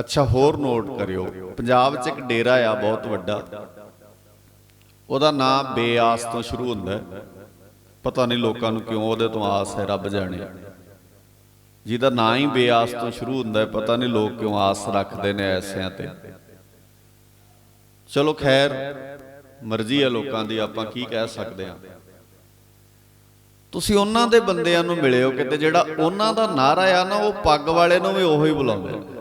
ਅੱਛਾ, ਹੋਰ ਨੋਟ ਕਰਿਓ। ਪੰਜਾਬ 'ਚ ਇੱਕ ਡੇਰਾ ਆ, ਬਹੁਤ ਵੱਡਾ। ਉਹਦਾ ਨਾਮ ਬੇਆਸ ਤੋਂ ਸ਼ੁਰੂ ਹੁੰਦਾ ਪਤਾ ਨਹੀਂ ਲੋਕਾਂ ਨੂੰ ਕਿਉਂ ਉਹਦੇ ਤੋਂ ਆਸ ਹੈ, ਰੱਬ ਜਾਣੇ। ਜਿਹਦਾ ਨਾਂ ਹੀ ਬੇਆਸ ਤੋਂ ਸ਼ੁਰੂ ਹੁੰਦਾ ਹੈ, ਪਤਾ ਨਹੀਂ ਲੋਕ ਕਿਉਂ ਆਸ ਰੱਖਦੇ ਨੇ ਐਸਿਆਂ ਤੇ। ਚਲੋ ਖੈਰ, ਮਰਜ਼ੀ ਹੈ ਲੋਕਾਂ ਦੀ, ਆਪਾਂ ਕੀ ਕਹਿ ਸਕਦੇ ਹਾਂ। ਤੁਸੀਂ ਉਹਨਾਂ ਦੇ ਬੰਦਿਆਂ ਨੂੰ ਮਿਲਿਓ ਕਿਤੇ ਜਿਹੜਾ ਉਹਨਾਂ ਦਾ ਨਾਰਾ ਆ ਨਾ, ਉਹ ਪੱਗ ਵਾਲੇ ਨੂੰ ਵੀ ਉਹੀ ਬੁਲਾਉਂਦੇ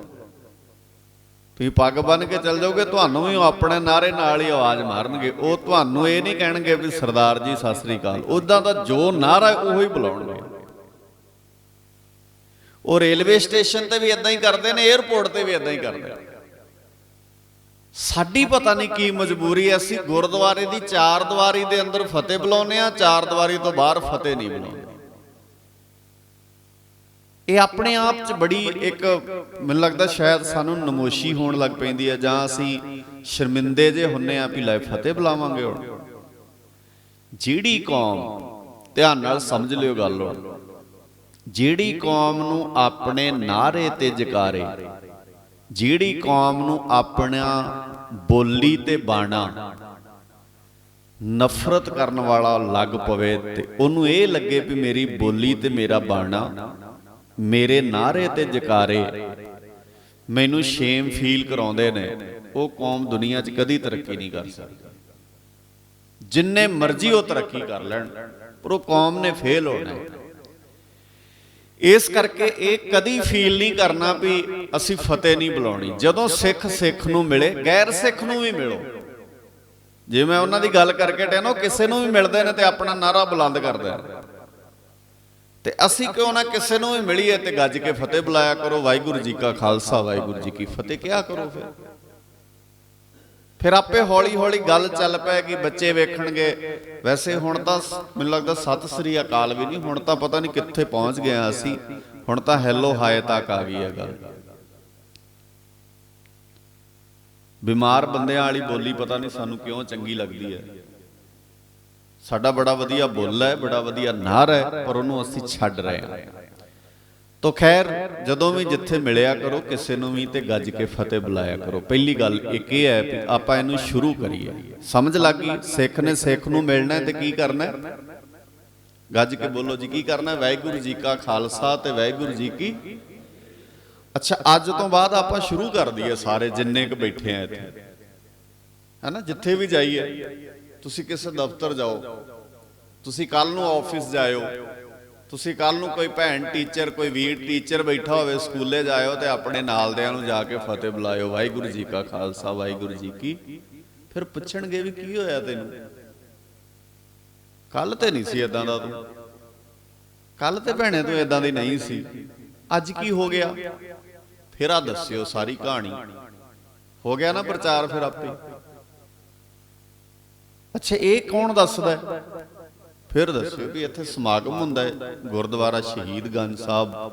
ਤੁਸੀਂ ਪੱਗ ਬੰਨ ਕੇ ਚੱਲ ਜਾਓਗੇ ਤੁਹਾਨੂੰ ਵੀ ਉਹ ਆਪਣੇ ਨਾਰੇ ਨਾਲ ਹੀ ਆਵਾਜ਼ ਮਾਰਨਗੇ। ਉਹ ਤੁਹਾਨੂੰ ਇਹ ਨਹੀਂ ਕਹਿਣਗੇ ਵੀ ਸਰਦਾਰ ਜੀ ਸਤਿ ਸ੍ਰੀ ਅਕਾਲ। ਉਦਾਂ ਦਾ ਜੋ ਨਾਰਾ ਹੈ, ਉਹੀ ਬੁਲਾਉਣਗੇ। ਉਹ ਰੇਲਵੇ ਸਟੇਸ਼ਨ ਤੇ ਵੀ ਇਦਾਂ ਹੀ ਕਰਦੇ ਨੇ 에ਅਰਪੋਰਟ ਤੇ ਵੀ ਇਦਾਂ ਹੀ ਕਰਦੇ ਨੇ। ਸਾਡੀ ਪਤਾ ਨਹੀਂ ਕੀ ਮਜਬੂਰੀ ਹੈ ਅਸੀਂ ਗੁਰਦੁਆਰੇ ਦੀ ਚਾਰ ਦੀਵਾਰੀ ਦੇ ਅੰਦਰ ਫਤਿਹ ਬੁਲਾਉਂਦੇ ਆ ਚਾਰ ਦੀਵਾਰੀ ਤੋਂ ਬਾਹਰ ਫਤਿਹ ਨਹੀਂ ਬੁਲਾਉਂਦੇ। ਇਹ ਆਪਣੇ ਆਪ 'ਚ ਬੜੀ ਇੱਕ ਮੈਨੂੰ ਲੱਗਦਾ ਸ਼ਾਇਦ ਸਾਨੂੰ ਨਮੋਸ਼ੀ ਹੋਣ ਲੱਗ ਪੈਂਦੀ ਹੈ ਜਾਂ ਅਸੀਂ ਸ਼ਰਮਿੰਦੇ ਜੇ ਹੁੰਨੇ ਆ ਵੀ ਲੈ ਫਤਿਹ ਬੁਲਾਵਾਂਗੇ ਹੁਣ। ਜਿਹੜੀ ਕੌਮ ਧਿਆਨ ਨਾਲ ਸਮਝ ਲਿਓ ਗੱਲ ਹੁਣ ਜਿਹੜੀ ਕੌਮ ਨੂੰ ਆਪਣੇ ਨਾਰੇ ਤੇ ਜਕਾਰੇ। ਜਿਹੜੀ ਕੌਮ ਨੂੰ ਆਪਣਾ ਬੋਲੀ ਤੇ ਬਾਣਾ। ਨਫ਼ਰਤ ਕਰਨ ਵਾਲਾ ਲੱਗ ਪਵੇ ਤੇ ਉਹਨੂੰ ਇਹ ਲੱਗੇ ਵੀ ਮੇਰੀ ਬੋਲੀ ਤੇ ਮੇਰਾ ਬਾਣਾ। ਮੇਰੇ ਨਾਰੇ ਤੇ ਜਕਾਰੇ। ਮੈਨੂੰ ਸ਼ੇਮ ਫੀਲ ਕਰਾਉਂਦੇ ਨੇ। ਉਹ ਕੌਮ ਦੁਨੀਆ 'ਚ ਕਦੀ ਤਰੱਕੀ ਨਹੀਂ ਕਰ ਸਕਦੀ। ਜਿੰਨੇ ਮਰਜ਼ੀ ਉਹ ਤਰੱਕੀ ਕਰ ਲੈਣ, ਪਰ ਉਹ ਕੌਮ ਨੇ ਫੇਲ ਹੋਣਾ ਇਸ ਕਰਕੇ ਇਹ ਕਦੀ ਫੀਲ ਨਹੀਂ ਕਰਨਾ ਵੀ ਅਸੀਂ ਫਤਿਹ ਨਹੀਂ ਬੁਲਾਉਣੀ। ਜਦੋਂ ਸਿੱਖ ਸਿੱਖ ਨੂੰ ਮਿਲੇ, ਗੈਰ ਸਿੱਖ ਨੂੰ ਵੀ ਮਿਲੋ। ਜੇ ਮੈਂ ਉਹਨਾਂ ਦੀ ਗੱਲ ਕਰਕੇ ਟੈਨੋ ਕਿਸੇ ਨੂੰ ਵੀ ਮਿਲਦੇ ਨੇ ਤੇ ਆਪਣਾ ਨਾਰਾ ਬੁਲੰਦ ਕਰਦੇ ਨੇ। ਤੇ ਅਸੀਂ ਕਿਉਂ ਨਾ ਕਿਸੇ ਨੂੰ ਵੀ ਮਿਲੀਏ ਤੇ ਗੱਜ ਕੇ ਫਤਿਹ ਬੁਲਾਇਆ ਕਰੋ, ਵਾਹਿਗੁਰੂ ਜੀ ਕਾ ਖਾਲਸਾ, ਵਾਹਿਗੁਰੂ ਜੀ ਕੀ ਫਤਿਹ ਕਿਹਾ ਕਰੋ ਫਿਰ? ਫਿਰ ਆਪੇ ਹੌਲੀ ਹੌਲੀ ਗੱਲ ਚੱਲ ਪੈਗੀ ਬੱਚੇ ਵੇਖਣਗੇ। ਵੈਸੇ ਹੁਣ ਤਾਂ ਮੈਨੂੰ ਲੱਗਦਾ ਸਤਿ ਸ੍ਰੀ ਅਕਾਲ ਵੀ ਨਹੀਂ, ਹੁਣ ਤਾਂ ਪਤਾ ਨਹੀਂ ਕਿੱਥੇ ਪਹੁੰਚ ਗਏ ਆ ਅਸੀਂ। ਹੁਣ ਤਾਂ ਹੈਲੋ, ਹਾਏ ਤੱਕ ਆ ਗਈ ਹੈ ਗੱਲ। ਬਿਮਾਰ ਬੰਦਿਆਂ ਵਾਲੀ ਬੋਲੀ ਪਤਾ ਨਹੀਂ ਸਾਨੂੰ ਕਿਉਂ ਚੰਗੀ ਲੱਗਦੀ ਹੈ। ਸਾਡਾ ਬੜਾ ਵਧੀਆ ਬੁੱਲ ਹੈ, ਬੜਾ ਵਧੀਆ ਨਾਰ ਹੈ, ਪਰ ਉਹਨੂੰ ਅਸੀਂ ਛੱਡ ਰਹੇ ਹਾਂ। ਤੋ ਖੈਰ, ਜਦੋਂ ਵੀ ਜਿੱਥੇ ਮਿਲਿਆ ਕਰੋ, ਕਿਸੇ ਨੂੰ ਵੀ ਤੇ ਗੱਜ ਕੇ ਫਤਿਹ ਬੁਲਾਇਆ ਕਰੋ। ਪਹਿਲੀ ਗੱਲ ਇੱਕ ਇਹ ਹੈ ਕਿ ਆਪਾਂ ਇਹਨੂੰ ਸ਼ੁਰੂ ਕਰੀਏ। ਸਮਝ ਲੱਗ ਗਈ? ਸਿੱਖ ਨੇ ਸਿੱਖ ਨੂੰ ਮਿਲਣਾ ਹੈ ਤੇ ਕੀ ਕਰਨਾ ਗੱਜ ਕੇ ਬੋਲੋ ਜੀ, ਕੀ ਕਰਨਾ ਵਾਹਿਗੁਰੂ ਜੀ ਕਾ ਖਾਲਸਾ ਤੇ ਵਾਹਿਗੁਰੂ ਜੀ ਕੀ? ਅੱਛਾ, ਅੱਜ ਤੋਂ ਬਾਅਦ ਆਪਾਂ ਸ਼ੁਰੂ ਕਰ ਦਈਏ ਸਾਰੇ ਜਿੰਨੇ ਕ ਬੈਠੇ ਆ ਇੱਥੇ। ਹੈਨਾ, ਜਿੱਥੇ ਵੀ ਜਾਈਏ। ਤੁਸੀਂ ਕਿਸੇ ਦਫ਼ਤਰ ਜਾਓ, ਤੁਸੀਂ ਕੱਲ ਨੂੰ ਆਫਿਸ ਜਾਇਓ, ਤੁਸੀਂ ਕੱਲ ਨੂੰ ਕੋਈ ਭੈਣ ਟੀਚਰ ਕੋਈ ਵੀਰ ਟੀਚਰ ਬੈਠਾ ਹੋਵੇ ਸਕੂਲੇ ਜਾਇਓ ਤੇ ਆਪਣੇ ਨਾਲਦਿਆਂ ਨੂੰ ਜਾ ਕੇ ਫਤਿਹ ਬੁਲਾਇਓ, ਵਾਹਿਗੁਰੂ ਜੀ ਕਾ ਖਾਲਸਾ, ਵਾਹਿਗੁਰੂ ਜੀ ਕੀ ਫਿਰ ਪੁੱਛਣਗੇ ਵੀ ਕੀ ਹੋਇਆ ਤੈਨੂੰ? ਕੱਲ ਤੇ ਨਹੀਂ ਸੀ ਇਦਾਂ ਦਾ ਤੂੰ। ਕੱਲ ਤੇ ਭੈਣੇ ਤੂੰ ਇਦਾਂ ਦੀ ਨਹੀਂ ਸੀ। ਅੱਜ ਕੀ ਹੋ ਗਿਆ? ਫਿਰ ਆ ਦੱਸਿਓ ਸਾਰੀ ਕਹਾਣੀ। ਹੋ ਗਿਆ ਨਾ ਪ੍ਰਚਾਰ ਫਿਰ ਆਪੇ। ਅੱਛਾ, ਇਹ ਕੌਣ ਦੱਸਦਾ ਫਿਰ ਦੱਸਿਓ ਵੀ ਇੱਥੇ ਸਮਾਗਮ ਹੁੰਦਾ ਹੈ, ਗੁਰਦੁਆਰਾ ਸ਼ਹੀਦਗੰਜ ਸਾਹਿਬ।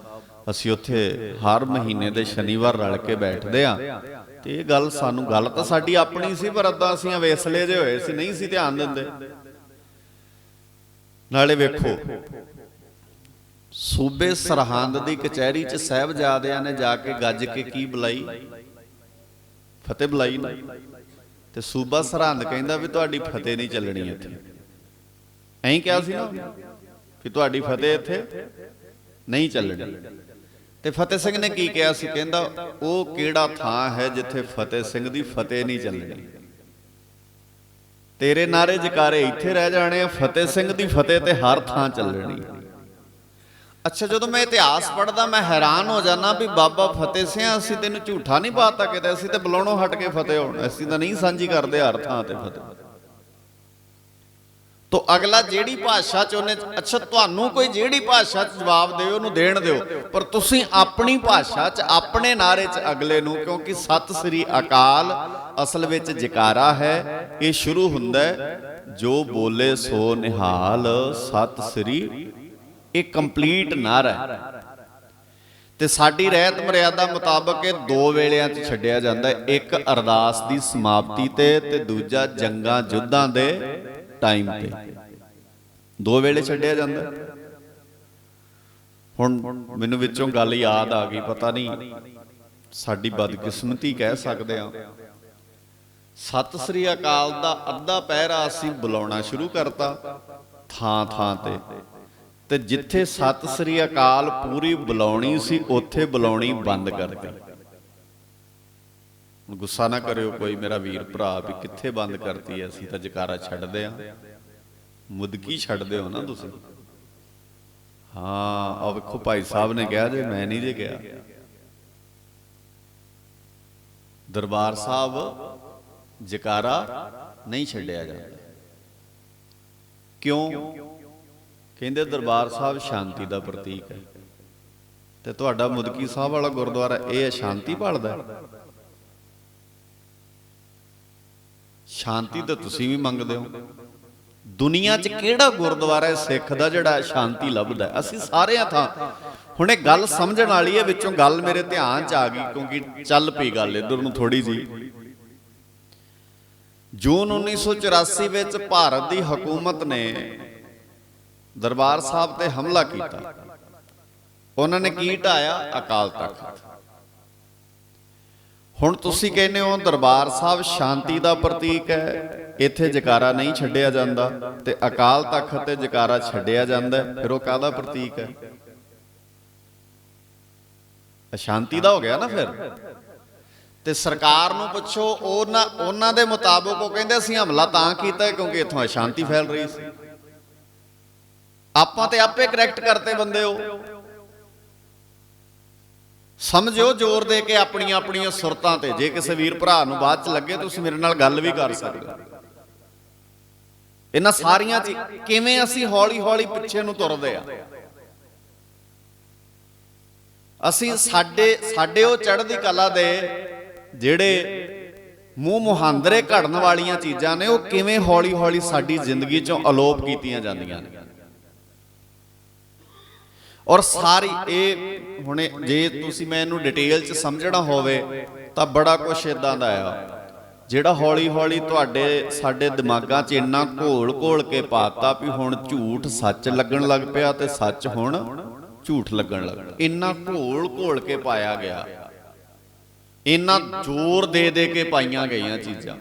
ਅਸੀਂ ਉੱਥੇ ਹਰ ਮਹੀਨੇ ਦੇ ਸ਼ਨੀਵਾਰ ਰਲ ਕੇ ਬੈਠਦੇ ਆ ਤੇ ਇਹ ਗੱਲ ਸਾਨੂੰ, ਗੱਲ ਤਾਂ ਸਾਡੀ ਆਪਣੀ ਸੀ, ਪਰ ਅੱਦਾ ਅਸੀਂ ਵੇਸਲੇ ਜੇ ਹੋਏ ਸੀ, ਨਹੀਂ ਸੀ ਧਿਆਨ ਦਿੰਦੇ। ਨਾਲੇ ਵੇਖੋ, ਸੂਬੇ ਸਰਹੰਦ ਦੀ ਕਚਹਿਰੀ 'ਚ ਸਹਿਬਜ਼ਾਦਿਆਂ ਨੇ ਜਾ ਕੇ ਗੱਜ ਕੇ ਕੀ ਬੁਲਾਈ? ਫਤਿਹ ਬੁਲਾਈ ਨਾ। ਤੇ ਸੂਬਾ ਸਰਹੰਦ ਕਹਿੰਦਾ ਵੀ ਤੁਹਾਡੀ ਫਤਿਹ ਨਹੀਂ ਚੱਲਣੀ ਇੱਥੇ। ਐਂ ਕਿਹਾ ਸੀ ਨਾ ਕਿ ਤੁਹਾਡੀ ਫਤਿਹ ਇੱਥੇ ਨਹੀਂ ਚੱਲਣੀ। ਤੇ ਫਤਿਹ ਸਿੰਘ ਨੇ ਕੀ ਕਿਹਾ ਸੀ? ਕਹਿੰਦਾ ਉਹ ਕਿਹੜਾ ਥਾਂ ਹੈ ਜਿੱਥੇ ਫਤਿਹ ਸਿੰਘ ਦੀ ਫਤਿਹ ਨਹੀਂ ਚੱਲਣੀ? ਤੇਰੇ ਨਾਰੇ ਜਕਾਰੇ ਇੱਥੇ ਰਹਿ ਜਾਣੇ ਆ, ਫਤਿਹ ਸਿੰਘ ਦੀ ਫਤਿਹ ਤੇ ਹਰ ਥਾਂ ਚੱਲਣੀ। ਅੱਛਾ, ਜਦੋਂ ਮੈਂ ਇਤਿਹਾਸ ਪੜ੍ਹਦਾ, ਮੈਂ ਹੈਰਾਨ ਹੋ ਜਾਂਦਾ ਵੀ ਬਾਬਾ ਫਤਿਹ ਸਿੰਘ, ਅਸੀਂ ਤੈਨੂੰ ਝੂਠਾ ਨਹੀਂ ਪਾਤਾ ਕਿਤੇ, ਅਸੀਂ ਤੇ ਬੁਲਾਉਣੋਂ ਹਟ ਕੇ ਫਤਿਹ ਹੋਣ, ਅਸੀਂ ਤਾਂ ਨਹੀਂ ਸਾਂਝੀ ਕਰਦੇ ਹਰ ਥਾਂ ਤੇ ਫਤਿਹ। ਤੋ ਅਗਲਾ ਜਿਹੜੀ ਭਾਸ਼ਾ ਚ ਉਹਨੇ, ਅੱਛਾ, ਤੁਹਾਨੂੰ ਕੋਈ ਜਿਹੜੀ ਭਾਸ਼ਾ ਚ ਜਵਾਬ ਦੇਵੇ ਉਹਨੂੰ ਦੇਣ ਦਿਓ, ਪਰ ਤੁਸੀਂ ਆਪਣੀ ਭਾਸ਼ਾ ਚ, ਆਪਣੇ ਨਾਰੇ ਚ ਅਗਲੇ ਨੂੰ, ਕਿਉਂਕਿ ਸਤਿ ਸ੍ਰੀ ਅਕਾਲ ਅਸਲ ਵਿੱਚ ਜਕਾਰਾ ਹੈ, ਇਹ ਸ਼ੁਰੂ ਹੁੰਦਾ ਜੋ ਬੋਲੇ ਸੋ ਨਿਹਾਲ ਸਤਿ ਸ੍ਰੀ ਇਹ ਕੰਪਲੀਟ ਨਾਰਾ ਹੈ ਤੇ ਸਾਡੀ ਰਹਿਤ ਮਰਿਆਦਾ ਮੁਤਾਬਕ ਇਹ ਦੋ ਵੇਲਿਆਂ 'ਚ ਛੱਡਿਆ ਜਾਂਦਾ ਇੱਕ ਅਰਦਾਸ ਦੀ ਸਮਾਪਤੀ ਤੇ ਤੇ ਦੂਜਾ ਜੰਗਾਂ ਯੁੱਧਾਂ ਦੇ ਟਾਈਮ ਤੇ। ਦੋ ਵੇਲੇ ਛੱਡਿਆ ਜਾਂਦਾ ਹੁਣ ਮੈਨੂੰ ਵਿੱਚੋਂ ਗੱਲ ਯਾਦ ਆ ਗਈ, ਪਤਾ ਨਹੀਂ ਸਾਡੀ ਬਦਕਿਸਮਤੀ ਕਹਿ ਸਕਦੇ ਆ ਸਤਿ ਸ੍ਰੀ ਅਕਾਲ ਦਾ ਅੱਧਾ ਪਹਿਰਾ ਅਸੀਂ ਬੁਲਾਉਣਾ ਸ਼ੁਰੂ ਕਰਤਾ ਥਾਂ ਥਾਂ ਤੇ। ਤੇ ਜਿੱਥੇ ਸਤਿ ਸ੍ਰੀ ਅਕਾਲ ਪੂਰੀ ਬੁਲਾਉਣੀ ਸੀ, ਉੱਥੇ ਬੁਲਾਉਣੀ ਬੰਦ ਕਰਤੀ ਹੁਣ ਗੁੱਸਾ ਨਾ ਕਰਿਓ ਕੋਈ ਮੇਰਾ ਵੀਰ ਭਰਾ ਵੀ ਕਿੱਥੇ ਬੰਦ ਕਰਤੀ ਐ, ਅਸੀਂ ਤਾਂ ਜਕਾਰਾ ਛੱਡਦੇ ਆ। ਮੁਦਕੀ ਛੱਡਦੇ ਹੋ ਨਾ ਤੁਸੀਂ। ਹਾਂ ਆ ਵੇਖੋ ਭਾਈ ਸਾਹਿਬ ਨੇ ਕਿਹਾ ਜੇ, ਮੈਂ ਨਹੀਂ ਜੇ ਕਿਹਾ। ਦਰਬਾਰ ਸਾਹਿਬ ਜਕਾਰਾ ਨਹੀਂ ਛੱਡਿਆ ਜਾਂਦਾ। ਕਿਉਂ? ਕਹਿੰਦੇ ਦਰਬਾਰ ਸਾਹਿਬ ਸ਼ਾਂਤੀ ਦਾ ਪ੍ਰਤੀਕ ਹੈ। ਤੇ ਤੁਹਾਡਾ ਮੁਦਕੀ ਸਾਹਿਬ ਵਾਲਾ ਗੁਰਦੁਆਰਾ ਇਹ ਹੈ, ਸ਼ਾਂਤੀ ਭਾਲਦਾ ਸ਼ਾਂਤੀ ਤਾਂ ਤੁਸੀਂ ਵੀ ਮੰਗਦੇ ਹੋ। ਦੁਨੀਆ 'ਚ ਕਿਹੜਾ ਗੁਰਦੁਆਰਾ ਹੈ ਸਿੱਖ ਦਾ ਜਿਹੜਾ ਸ਼ਾਂਤੀ ਲੱਭਦਾ ਅਸੀਂ ਸਾਰੇ ਆ ਥਾਂ ਹੁਣ ਇਹ ਗੱਲ ਸਮਝਣ ਵਾਲੀ ਹੈ, ਵਿੱਚੋਂ ਗੱਲ ਮੇਰੇ ਧਿਆਨ 'ਚ ਆ ਗਈ, ਕਿਉਂਕਿ ਚੱਲ ਪਈ ਗੱਲ ਇਧਰ ਨੂੰ ਥੋੜੀ ਜੀ ਜੂਨ 1984 ਵਿੱਚ ਭਾਰਤ ਦੀ ਹਕੂਮਤ ਨੇ ਦਰਬਾਰ ਸਾਹਿਬ ਤੇ ਹਮਲਾ ਕੀਤਾ। ਉਹਨਾਂ ਨੇ ਕੀ ਢਾਇਆ? ਅਕਾਲ ਤਖਤ। ਹੁਣ ਤੁਸੀਂ ਕਹਿੰਦੇ ਹੋ ਦਰਬਾਰ ਸਾਹਿਬ ਸ਼ਾਂਤੀ ਦਾ ਪ੍ਰਤੀਕ ਹੈ, ਇੱਥੇ ਜਕਾਰਾ ਨਹੀਂ ਛੱਡਿਆ ਜਾਂਦਾ ਤੇ ਅਕਾਲ ਤਖਤ ਤੇ ਜਕਾਰਾ ਛੱਡਿਆ ਜਾਂਦਾ ਫਿਰ ਉਹ ਕਾਹਦਾ ਪ੍ਰਤੀਕ ਹੈ? ਅਸ਼ਾਂਤੀ ਦਾ ਹੋ ਗਿਆ ਨਾ ਫਿਰ। ਤੇ ਸਰਕਾਰ ਨੂੰ ਪੁੱਛੋ, ਉਹਨਾਂ ਉਹਨਾਂ ਦੇ ਮੁਤਾਬਕ ਉਹ ਕਹਿੰਦੇ ਅਸੀਂ ਹਮਲਾ ਤਾਂ ਕੀਤਾ ਕਿਉਂਕਿ ਇੱਥੋਂ ਅਸ਼ਾਂਤੀ ਫੈਲ ਰਹੀ ਸੀ। ਆਪਾਂ ਤੇ ਆਪੇ ਕਰੈਕਟ ਕਰਤੇ ਬੰਦੇ ਹੋ। ਸਮਝਿਓ ਜ਼ੋਰ ਦੇ ਕੇ ਆਪਣੀਆਂ ਆਪਣੀਆਂ ਸੁਰਤਾਂ ਤੇ। ਜੇ ਕਿਸੇ ਵੀਰ ਭਰਾ ਨੂੰ ਬਾਅਦ ਚ ਲੱਗੇ, ਤੁਸੀਂ ਮੇਰੇ ਨਾਲ ਗੱਲ ਵੀ ਕਰ ਸਕਦੇ ਹੋ। ਇਹਨਾਂ ਸਾਰੀਆਂ ਚ ਕਿਵੇਂ ਅਸੀਂ ਹੌਲੀ ਹੌਲੀ ਪਿੱਛੇ ਨੂੰ ਤੁਰਦੇ ਆ? ਅਸੀਂ ਸਾਡੇ ਸਾਡੇ ਉਹ ਚੜ੍ਹਦੀ ਕਲਾ ਦੇ ਜਿਹੜੇ ਮੂੰਹ ਮੁਹਾਂਦਰੇ ਘੜਨ ਵਾਲੀਆਂ ਚੀਜ਼ਾਂ ਨੇ, ਉਹ ਕਿਵੇਂ ਹੌਲੀ ਹੌਲੀ ਸਾਡੀ ਜ਼ਿੰਦਗੀ ਚੋਂ ਅਲੋਪ ਕੀਤੀਆਂ ਜਾਂਦੀਆਂ ਨੇ? ਔਰ ਸਾਰੀ ਇਹ ਹੁਣੇ ਜੇ ਤੁਸੀਂ ਮੈਂ ਇਹਨੂੰ ਡਿਟੇਲ ਚ ਸਮਝਣਾ ਹੋਵੇ, ਤਾਂ ਬੜਾ ਕੁਝ ਇਦਾਂ ਦਾ ਆ। ਜਿਹੜਾ ਹੌਲੀ ਹੌਲੀ ਤੁਹਾਡੇ, ਸਾਡੇ ਦਿਮਾਗਾਂ 'ਚ ਇੰਨਾ ਘੋਲ ਘੋਲ ਕੇ ਪਾਤਾ ਵੀ ਹੁਣ ਝੂਠ ਸੱਚ ਲੱਗਣ ਲੱਗ ਪਿਆ ਤੇ ਸੱਚ ਹੁਣ ਝੂਠ ਲੱਗਣ ਲੱਗ ਪਿਆ। ਇੰਨਾ ਘੋਲ ਘੋਲ ਕੇ ਪਾਇਆ ਗਿਆ। ਇੰਨਾ ਜ਼ੋਰ ਦੇ ਦੇ ਕੇ ਪਾਈਆਂ ਗਈਆਂ ਚੀਜ਼ਾਂ।